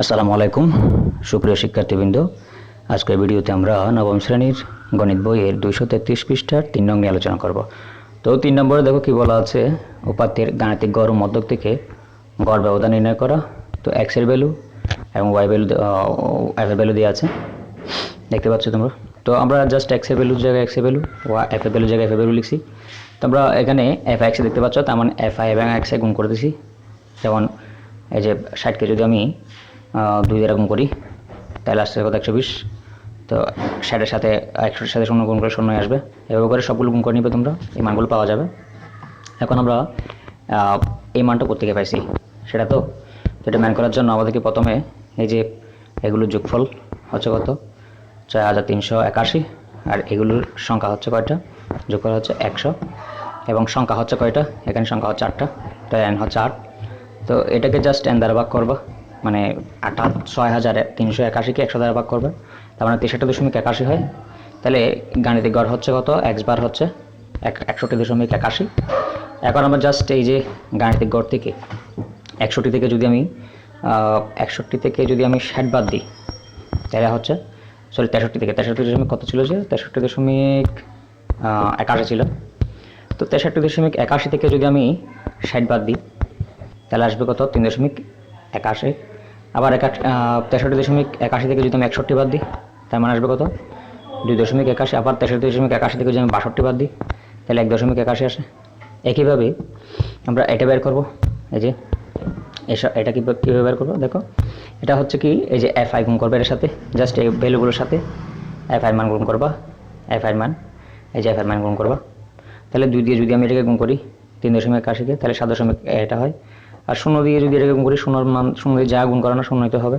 আসসালামু আলাইকুম, সুপ্রিয় শিক্ষার্থীবৃন্দ। আজকের ভিডিওতে আমরা নবম শ্রেণির গণিত বইয়ের দুইশো তেত্রিশ পৃষ্ঠার তিন নং আলোচনা করব। তো তিন নম্বরে দেখো কি বলা আছে, উপাত্তের গাণিতিক গড় মধ্যক থেকে গড় ব্যবধান নির্ণয় করা। তো এক্সের ভ্যালু এবং ওয়াই ভ্যালু এফ ভ্যালু দিয়ে আছে। দেখতে পাচ্ছ তোমরা? তো আমরা জাস্ট এক্সের ভ্যালুর জায়গায় এক্সের ভ্যালু ওয়া এফ এর ভ্যালুর জায়গায় এফ এর ভ্যালু লিখছি। তো আমরা এখানে এফ এক্স দেখতে পাচ্ছ, তার মানে এফ আই এবং এক্স গুণ করে দিছি। যেমন এই যে ষাটকে যদি আমি দুই এরকম করি। তাহলে আসছে কত একশো বিশ। তো ষাটের সাথে, একশোর সাথে শূন্য গুণ করে শূন্যই আসবে। এভাবে করে সবগুলো গুণ করে নিবে তোমরা, এই মানগুলো পাওয়া যাবে। এখন আমরা এই মানটা কোথেকে পাইছি? সেটা তো এটা ম্যান করার জন্য আমাদেরকে প্রথমে এই যে এগুলোর যোগফল হচ্ছে কত? চার হাজার তিনশো একাশি। আর এগুলোর সংখ্যা হচ্ছে কয়টা? যোগফল হচ্ছে একশো। এবং সংখ্যা হচ্ছে কয়টা? এখানে সংখ্যা হচ্ছে আটটা। তো এন হচ্ছে আট। তো এটাকে জাস্ট এন দ্বারা ভাগ করবা। মানে হাত ছয় হাজার, তিনশো একাশিকে একশো দ্বারা ভাগ করবে? তার মানে তেষট্টি দশমিক একাশি হয়। তাহলে গাণিতিক গড় হচ্ছে কত? এক্স বার হচ্ছে এক একষট্টি দশমিক একাশি। এখন আমরা জাস্ট এই যে গাণিতিক গড় থেকে, একষট্টি থেকে যদি আমি একষট্টি থেকে যদি আমি ষাট বাদ দিই, তাহলে হচ্ছে সরি তেষট্টি থেকে। তেষট্টি দশমিক কত ছিল যে? তেষট্টি দশমিক একাশি ছিল। তো তেষট্টি দশমিক একাশি থেকে যদি আমি ষাট বাদ দিই, তাহলে আসবে কত? তিন দশমিক একাশি। আবার একা তেষট্টি দশমিক একাশি থেকে যদি আমি একষট্টি বাদ দিই, তার মানে আসবে কত? দুই দশমিক একাশি, আবার তেষট্টি দশমিক একাশি থেকে যদি আমি বাষট্টি বাদ দিই, তাহলে এক দশমিক একাশি আসে। একইভাবে আমরা এটা বের করব, এই যে এসব এটা কি, কীভাবে বের করব? দেখো, এটা হচ্ছে কি, এই যে এফ আই গুণ করবে এর সাথে, জাস্ট এই ভ্যালুগুলোর সাথে এফ আই মান গুণ করবা এফ আই মান, এই যে এফ আই মান গুণ করবা। তাহলে দুই দিয়ে যদি আমি এটাকে গুণ করি, তিন দশমিক একাশিকে তাহলে সাত দশমিক এটা হয় আর শূন্য দিয়ে যদি এটাকে গুণ করি, শূন্যর মান, শূন্য দিয়ে যা গুণ করানো শূন্য হতে হবে।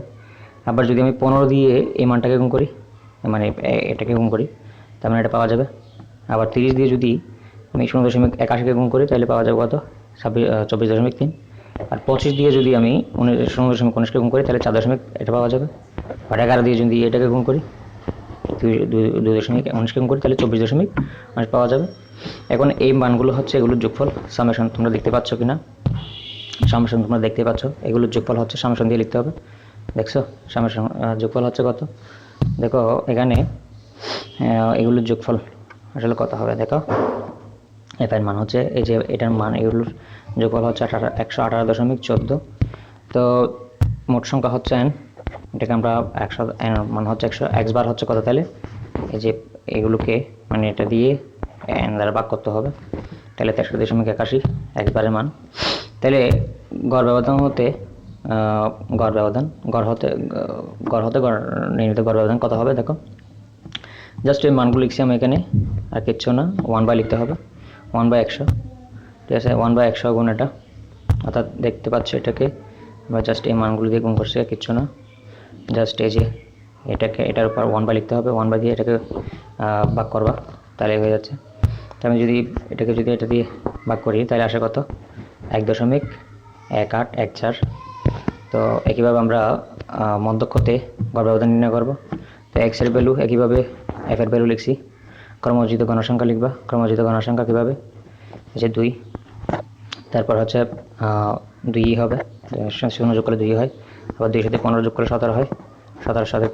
আবার যদি আমি পনেরো দিয়ে এই মানটাকে গুণ করি মানে এটাকে গুণ করি, তার মানে এটা পাওয়া যাবে। আবার তিরিশ দিয়ে যদি আমি শূন্য দশমিক একাশিকে গুণ করি, তাহলে পাওয়া যাবে কত? ছাব্বিশ চব্বিশ দশমিক তিন। আর পঁচিশ দিয়ে যদি আমি উনিশ শূন্য দশমিক উনিশকে গুণ করি, তাহলে চার দশমিক এটা পাওয়া যাবে। আর এগারো দিয়ে যদি এটাকে গুণ করি, দুই দশমিক উনিশকে গুণ করি, তাহলে চব্বিশ দশমিক উনিশ পাওয়া যাবে। এখন এই মানগুলো হচ্ছে এগুলোর যোগফল সামেশন তোমরা দেখতে পাচ্ছ কি না সামেশন তোমরা দেখতে পাচ্ছ। এগুলোর যোগফল হচ্ছে সামেশন দিয়ে লিখতে হবে। দেখছ? আহ, যোগফল হচ্ছে কত? দেখো এখানে এগুলোর যোগফল আসলে কত হবে? দেখো। এফ এর মান হচ্ছে এই যে এটার মান এগুলোর যোগফল হচ্ছে আঠারো একশো আঠারো দশমিক চোদ্দ। তো মোট সংখ্যা হচ্ছে এন এটাকে আমরা একশো মান হচ্ছে একশো এক্স বার হচ্ছে কত তাহলে? এই যে এগুলোকে মানে এটা দিয়ে এন দ্বারা ভাগ করতে হবে। তাহলে তেষট্টি দশমিক একাশি এক্স বারের মান। তাহলে গড় ব্যবধান হতে গড় ব্যবধান গড় হতে গড় হতে, গড় নির্মিত গড় ব্যবধান কত হবে দেখো? জাস্ট এই মানগুলো লিখছি আমি এখানে, আর কিচ্ছু না ওয়ান বাই লিখতে হবে ওয়ান বাই একশো, ঠিক আছে? ওয়ান বাই একশো গুণ এটা, অর্থাৎ দেখতে পাচ্ছ এটাকে বা জাস্ট এই মানগুলো দিয়ে গুণ করছে, আর কিচ্ছু না। জাস্ট এই যে এটাকে, এটার উপর ওয়ান বাই লিখতে হবে ওয়ান বাই দিয়ে এটাকে ভাগ করবা, তাহলে হয়ে যাচ্ছে। তো আমি যদি এটাকে যদি এটা দিয়ে ভাগ করি, তাহলে আসে কত? এক দশমিক এক আট এক চার। তো একইভাবে আমরা মধ্যক্ষতে গড় ব্যবধান নির্ণয় করব। তো এক্সের ভ্যালু একইভাবে এফ এর ভ্যালু লিখছি। কর্মজিত গণসংখ্যা লিখবা। ক্রমজিত গণসংখ্যা কীভাবে? যে দুই। তারপর হচ্ছে দুই হবে। শূন্য যোগ করলে দুই হয়। আবার দুই সাথে পনেরো যোগ করলে সতেরো হয়। সতেরোর সাথে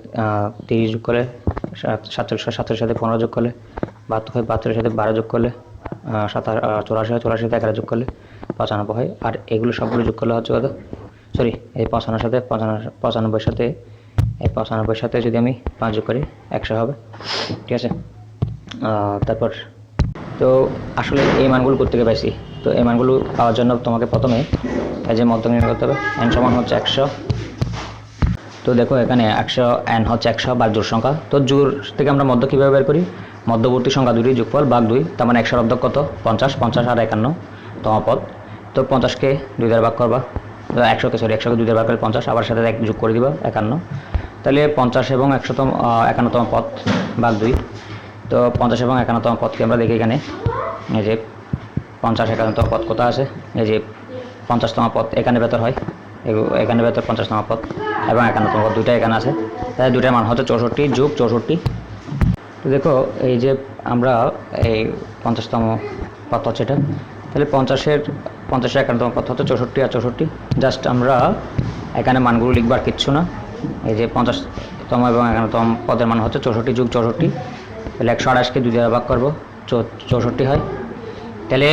তিরিশ যোগ করলে সাত- সাতচল্লিশ সাতচল্লিশ সাথে পনেরো যোগ করলে বাহাত্তর হয়। বাহাত্তরের সাথে বারো যোগ করলে সাতাশ চৌরাশি হয়। চৌরাশির সাথে এগারো যোগ করলে পঁচানব্বই হয়। আর এগুলো সবগুলো যোগ করলে হচ্ছে কত? সরি এই পঁচানোর সাথে পঁচানব্বই সাথে, এই পঁচানব্বইয়ের সাথে যদি আমি পাঁচ যোগ করি, একশো হবে। ঠিক আছে? তারপর, তো আসলে এই মানগুলো কোথেকে পাইছি? তো এই মানগুলো পাওয়ার জন্য তোমাকে প্রথমে এই যে মধ্যক নির্ণয় করতে হবে। এন সমান হচ্ছে একশো। তো দেখো এখানে একশো এন হচ্ছে একশো বা জোর সংখ্যা। তো জোর থেকে আমরা মধ্য কীভাবে বের করি? মধ্যবর্তী সংখ্যা দুটি যোগফল বাঘ দুই, তার মানে একশো অর্ধক কত? পঞ্চাশ পঞ্চাশ আর একান্ন। পদ তো পঞ্চাশকে দুই দ্বারা ভাগ করবা। একশোকে সরি একশোকে দুই দ্বারা ভাগ করলে পঞ্চাশ, আবার সাথে এক যোগ করে দিবা একান্ন। তাহলে পঞ্চাশ এবং একশোতম একান্নতম পথ বাঘ দুই। তো পঞ্চাশ এবং একান্নতম পথকে আমরা দেখি এখানে, এই যে পঞ্চাশ একান্নতম পথ কোথা আছে? এই যে পঞ্চাশতম পথ এখানে ভেতর হয় এখানে ভেতর পঞ্চাশতম পথ এবং একান্নতম পথ দুইটা এখানে আছে। তাই দুইটার মান হচ্ছে চৌষট্টি যুগ চৌষট্টি। তো দেখো, এই যে আমরা এই পঞ্চাশতম পথ হচ্ছে এটা। তাহলে পঞ্চাশের পঞ্চাশের একান্নতম পথ হচ্ছে চৌষট্টি আর চৌষট্টি। জাস্ট আমরা এখানে মানগুলো লিখবার কিচ্ছু না। এই যে পঞ্চাশতম এবং এগারোতম পদের মান হচ্ছে চৌষট্টি যুগ চৌষট্টি। তাহলে একশো আঠাশকে দুই দ্বারা ভাগ করব চৌষট্টি হয়। তাহলে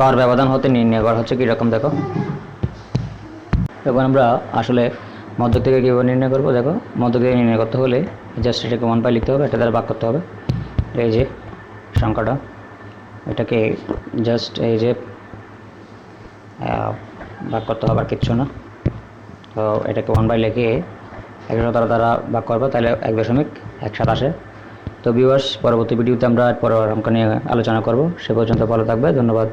গড় ব্যবধান হতে নির্ণয় গড় হচ্ছে কীরকম দেখো। এখন আমরা আসলে মধ্য থেকে কীভাবে নির্ণয় করব দেখো। মধ্য থেকে নির্ণয় করতে হলে জাস্ট এটাকে ওয়ান পাই লিখতে হবে, এটা দ্বারা ভাগ করতে হবে। এই যে সংখ্যাটা, এটাকে জাস্ট এই যে ভাগ করতে হবে আর কিচ্ছু না। তো এটাকে ওয়ান বাই লেখে একশো তারা দ্বারা ভাগ করবে, তাহলে এক দশমিক এক সাত আসে। তো ভিউয়ার্স পরবর্তী ভিডিওতে আমরা পরে অঙ্ক নিয়ে আলোচনা করব। সে পর্যন্ত ভালো থাকবে, ধন্যবাদ।